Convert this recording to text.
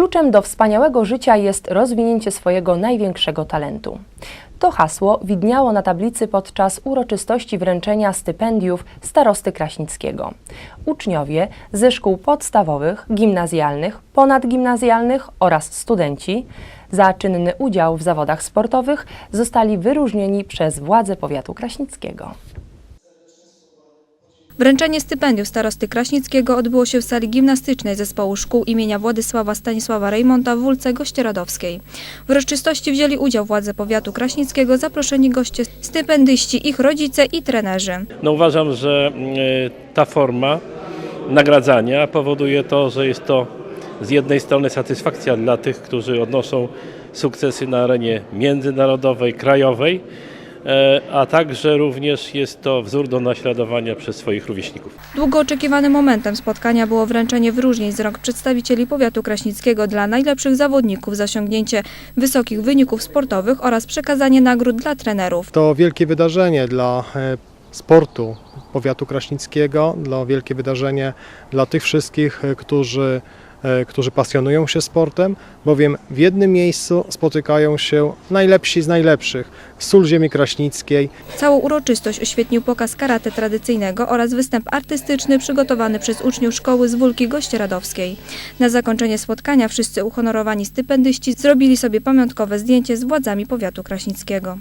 Kluczem do wspaniałego życia jest rozwinięcie swojego największego talentu. To hasło widniało na tablicy podczas uroczystości wręczenia stypendiów starosty Kraśnickiego. Uczniowie ze szkół podstawowych, gimnazjalnych, ponadgimnazjalnych oraz studenci za czynny udział w zawodach sportowych zostali wyróżnieni przez władze powiatu kraśnickiego. Wręczenie stypendiów starosty Kraśnickiego odbyło się w sali gimnastycznej Zespołu Szkół imienia Władysława Stanisława Rejmonta w Wólce Gościeradowskiej. W uroczystości wzięli udział władze powiatu kraśnickiego, zaproszeni goście, stypendyści, ich rodzice i trenerzy. No uważam, że e, ta forma nagradzania powoduje to, że jest to z jednej strony satysfakcja dla tych, którzy odnoszą sukcesy na arenie międzynarodowej, krajowej, a także również jest to wzór do naśladowania przez swoich rówieśników. Długo oczekiwanym momentem spotkania było wręczenie wyróżnień z rąk przedstawicieli powiatu kraśnickiego dla najlepszych zawodników za osiągnięcie wysokich wyników sportowych oraz przekazanie nagród dla trenerów. To wielkie wydarzenie dla e, sportu powiatu kraśnickiego, dla wielkie wydarzenie dla tych wszystkich, e, którzy, e, którzy pasjonują się sportem, bowiem w jednym miejscu spotykają się najlepsi z najlepszych. Sól ziemi kraśnickiej, Całą uroczystość oświetnił pokaz karate tradycyjnego oraz występ artystyczny przygotowany przez uczniów szkoły z Wólki Gościeradowskiej. Na zakończenie spotkania wszyscy uhonorowani stypendyści zrobili sobie pamiątkowe zdjęcie z władzami powiatu kraśnickiego.